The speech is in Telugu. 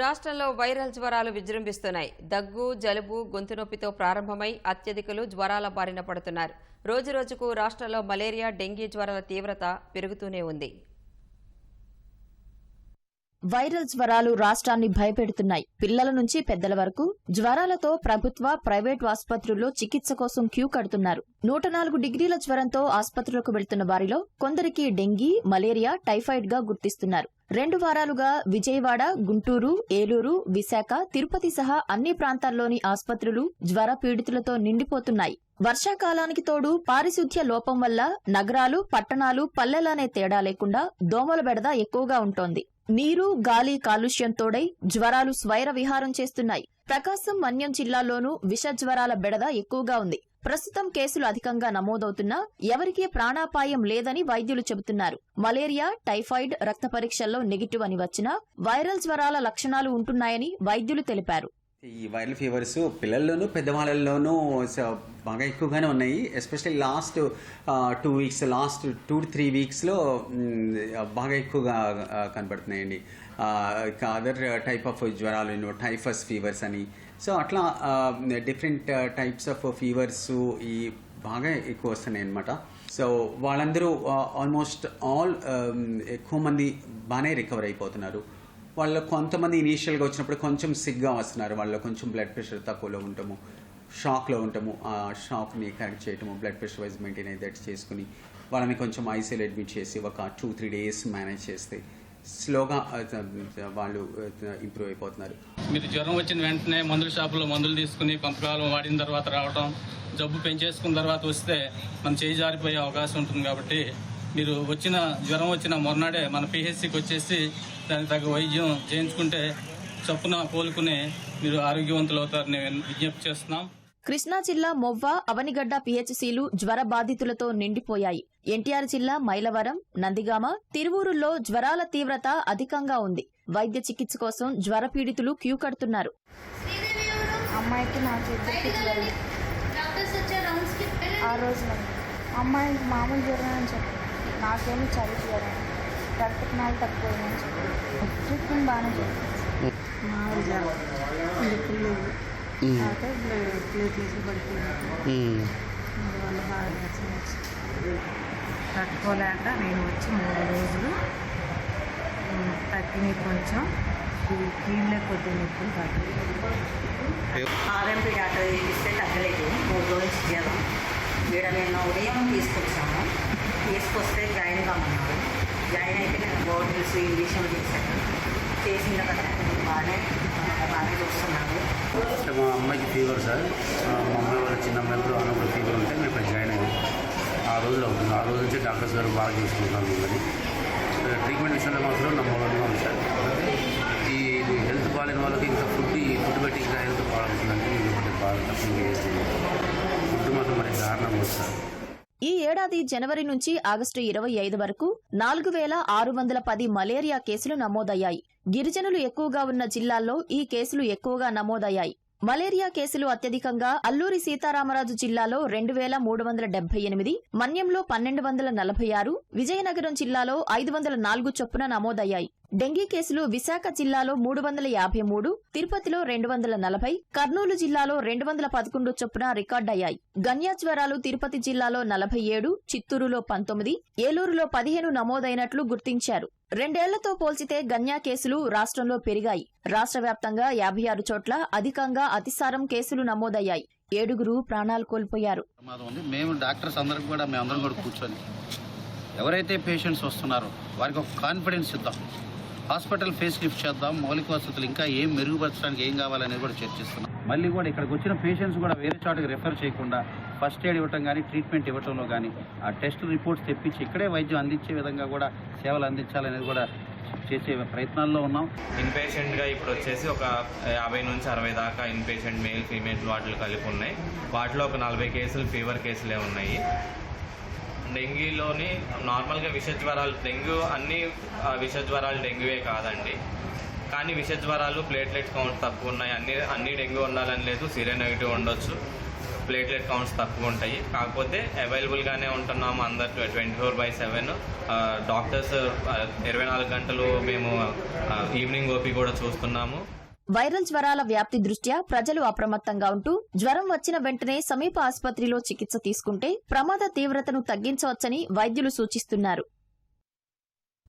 రాష్ట్రంలో వైరల్ జ్వరాలు విజృంభిస్తున్నాయి. దగ్గు జలుబు గొంతు నొప్పితో ప్రారంభమై అత్యధికులు జ్వరాల బారిన పడుతున్నారు. రోజురోజుకు రాష్ట్రంలో మలేరియా డెంగీ జ్వరాల తీవ్రత పెరుగుతూనే ఉంది. వైరల్ జ్వరాలు రాష్ట్రాన్ని భయపెడుతున్నాయి. పిల్లల నుంచి పెద్దల వరకు జ్వరాలతో ప్రభుత్వ ప్రైవేటు ఆసుపత్రుల్లో చికిత్స కోసం క్యూ కడుతున్నారు. నూట నాలుగు డిగ్రీల జ్వరంతో ఆసుపత్రులకు వెళ్తున్న వారిలో కొందరికి డెంగీ మలేరియా టైఫాయిడ్గా గుర్తిస్తున్నారు. రెండు వారాలుగా విజయవాడ గుంటూరు ఏలూరు విశాఖ తిరుపతి సహా అన్ని ప్రాంతాల్లోని ఆసుపత్రులు జ్వర పీడితులతో నిండిపోతున్నాయి. వర్షాకాలానికి తోడు పారిశుధ్య లోపం వల్ల నగరాలు పట్టణాలు పల్లెలనే తేడా లేకుండా దోమల బెడద ఎక్కువగా ఉంటోంది. నీరు గాలి కాలుష్యం తోడై జ్వరాలు స్వైర విహారం చేస్తున్నాయి. ప్రకాశం మన్యం జిల్లాలోనూ విష జ్వరాల బెడద ఎక్కువగా ఉంది. ప్రస్తుతం కేసులు అధికంగా నమోదవుతున్నా ఎవరికీ ప్రాణాపాయం లేదని వైద్యులు చెబుతున్నారు. మలేరియా టైఫాయిడ్ రక్త పరీక్షల్లో నెగిటివ్ అని వచ్చినా వైరల్ జ్వరాల లక్షణాలు ఉంటున్నాయని వైద్యులు తెలిపారు. ఈ వైరల్ ఫీవర్స్ పిల్లల్లోనూ పెద్దవాళ్ళల్లోనూ బాగా ఎక్కువగానే ఉన్నాయి. Especially last two weeks last two three వీక్స్లో బాగా ఎక్కువగా కనబడుతున్నాయండి. అదర్ టైప్ ఆఫ్ జ్వరాలు టైఫస్ ఫీవర్స్ అని. సో అట్లా డిఫరెంట్ టైప్స్ ఆఫ్ ఫీవర్స్ ఈ బాగా ఎక్కువ వస్తున్నాయి అనమాట సో వాళ్ళందరూ ఆల్మోస్ట్ ఆల్ ఎక్కువ మంది బాగానే రికవర్ అయిపోతున్నారు. వాళ్ళు కొంతమంది ఇనీషియల్గా వచ్చినప్పుడు కొంచెం సిగ్గా వస్తున్నారు. వాళ్ళు కొంచెం బ్లడ్ ప్రెషర్ తక్కువలో ఉంటాము షాక్లో ఉంటాము ఆ షాక్ని కరెక్ట్ చేయటము బ్లడ్ ప్రెషర్ వైజ్ మెయింటైన్ అయ్యేటట్టు చేసుకుని వాళ్ళని కొంచెం ఐసీలు అడ్మిట్ చేసి ఒక టూ త్రీ డేస్ మేనేజ్ చేస్తే స్లోగా వాళ్ళు ఇంప్రూవ్ అయిపోతున్నారు. మీరు జ్వరం వచ్చిన వెంటనే మందుల షాపులో మందులు తీసుకుని కొంతకాలం వాడిన తర్వాత రావటం జబ్బు పెంచేసుకున్న తర్వాత వస్తే మనం చేయి జారిపోయే అవకాశం ఉంటుంది కాబట్టి మీరు వచ్చిన జ్వరం వచ్చిన మొన్నడే మన పిహెచ్సికి వచ్చేసి దానికి తగ్గ వైద్యం చేయించుకుంటే చొప్పున కోలుకుని మీరు ఆరోగ్యవంతులు అవుతారని విజ్ఞప్తి చేస్తున్నాం. కృష్ణా జిల్లా మొవ్వ అవనిగడ్డ పిహెచ్సిలు జ్వర బాధితులతో నిండిపోయాయి. ఎన్టీఆర్ జిల్లా మైలవరం నందిగామ తిరువూరుల్లో జ్వరాల తీవ్రత అధికంగా ఉంది. వైద్య చికిత్స కోసం జ్వర పీడితులు క్యూ కడుతున్నారు. అమ్మాయికి ఆ రోజు అమ్మాయికి మామూలు జ్వరం అని చెప్పి నాకేమో రక్తకణాలు తక్కువని చెప్పి. ట్రీట్మెంట్ బాగానే చేస్తాను ప్లేట్లెట్లు పడిపోయింది అందువల్ల బాగా తట్టుకోలేక నేను వచ్చి మూడు రోజులు ఉమ్, తగ్గినాయి కొంచెం కీళ్ళే కొద్ది నొప్పులు తగ్గి ఆర్ఎంపీ డాక్టర్ ఇస్తే తగ్గలేదు. మూడు రోజులు జ్వరం ఇక్కడ నేను ఉదయం తీసుకొచ్చాను. తీసుకొస్తే జాయిన్ కామన్నారు జాయిన్ అయితే నేను బాటిల్స్ ఇంజక్షన్ చేశాను చేసిన తర్వాత బాగానే బాగానే చూస్తున్నాను. మా అమ్మాయికి ఫీవర్ సార్. మా అమ్మాయి వాళ్ళ చిన్న అమ్మాయికి కూడా కూడా ఫీవర్ ఉంటే మేము ఇక్కడ జాయిన్ అయ్యాం ఆ రోజులో అవుతుంది ఆ రోజు నుంచి డాక్టర్స్ గారు బాగా చూసుకుంటున్నాను మిమ్మల్ని. ట్రీట్మెంట్ విషయంలో మాత్రం నమ్మకంగా ఉంది సార్. ఈ హెల్త్ బాగాలేని వాళ్ళకి ఇంకా ఫుడ్ ఈ ఫుడ్ పెట్టి ఇంకా హెల్త్ బాగుంటుందంటే నేను ఒకటి బాగా తక్కువ ఫుడ్ మాత్రం మరి దారుణం ఉంది ఈ ఏడాది జనవరి నుంచి ఆగస్టు ఇరవై ఐదు వరకు నాలుగు వేల ఆరు వందల పది మలేరియా కేసులు నమోదయ్యాయి. గిరిజనులు ఎక్కువగా ఉన్న జిల్లాల్లో ఈ కేసులు ఎక్కువగా నమోదయ్యాయి. మలేరియా కేసులు అత్యధికంగా అల్లూరి సీతారామరాజు జిల్లాలో రెండు వేల మూడు వందల డెబ్బై ఎనిమిది మన్యంలో పన్నెండు వందల నలభై ఆరు విజయనగరం జిల్లాలో ఐదు వందల నాలుగు చొప్పున నమోదయ్యాయి. డెంగీ కేసులు విశాఖ జిల్లాలో మూడు వందల యాభై మూడు తిరుపతిలో రెండు వందల నలభై కర్నూలు జిల్లాలో రెండు వందల పదకొండు చొప్పున రికార్డయ్యాయి. గన్యా జ్వరాలు తిరుపతి జిల్లాలో నలభై ఏడు చిత్తూరులో పంతొమ్మిది ఏలూరులో పదిహేను నమోదైనట్లు గుర్తించారు. రెండేళ్ళతో పోల్చితే గన్యా కేసులు రాష్ట్రంలో పెరిగాయి. రాష్ట్ర వ్యాప్తంగా యాభై ఆరు చోట్ల అధికంగా అతిసారం కేసులు నమోదయ్యాయి. ఏడుగురు ప్రాణాలు కోల్పోయారు. మేము డాక్టర్స్ కూడా కూడా కూర్చొని ఎవరైతే పేషెంట్స్ వస్తున్నారో వారికి ఒక కాన్ఫిడెన్స్ ఇద్దాం. హాస్పిటల్ ఫేస్ లిఫ్ట్ చేద్దాం. మౌలిక వసతులు ఇంకా ఏం మెరుగుపరచడానికి ఏం కావాలనేది కూడా చర్చిస్తున్నాం. మళ్ళీ కూడా ఇక్కడికి వచ్చిన పేషెంట్స్ కూడా వేరే చోటకి రెఫర్ చేయకుండా ఫస్ట్ ఎయిడ్ ఇవ్వటం కానీ ట్రీట్మెంట్ ఇవ్వటంలో కానీ ఆ టెస్ట్ రిపోర్ట్స్ తెప్పించి ఇక్కడే వైద్యం అందించే విధంగా కూడా సేవలు అందించాలనేది కూడా చేసే ప్రయత్నాల్లో ఉన్నాం. ఇన్పేషెంట్గా ఇప్పుడు వచ్చేసి ఒక యాభై నుంచి అరవై దాకా ఇన్పేషెంట్ మేల్ ఫీమేల్ వాటిలో కలిపి ఉన్నాయి. వాటిలో ఒక నలభై కేసులు ఫీవర్ కేసులే ఉన్నాయి. డెంగ్యూలోని నార్మల్గా విష జ్వరాలు డెంగ్యూ అన్ని విష జ్వరాలు డెంగ్యూవే కాదండి. కానీ విష జ్వరాలు ప్లేట్లెట్ కౌంట్ తక్కువ ఉన్నాయి. అన్ని అన్ని డెంగ్యూ ఉండాలని లేదు. సీరియస్ నెగిటివ్ ఉండొచ్చు. ప్లేట్లెట్ కౌంట్స్ తక్కువ ఉంటాయి. కాకపోతే అవైలబుల్గానే ఉంటున్నాము అందరు twenty four by seven. Doctors ఇరవై నాలుగు గంటలు మేము ఈవినింగ్ ఓపీ కూడా చూస్తున్నాము. వైరల్ జ్వరాల వ్యాప్తి దృష్ట్యా ప్రజలు అప్రమత్తంగా ఉంటూ జ్వరం వచ్చిన వెంటనే సమీప ఆసుపత్రిలో చికిత్స తీసుకుంటే ప్రమాద తీవ్రతను తగ్గించవచ్చని వైద్యులు సూచిస్తున్నారు.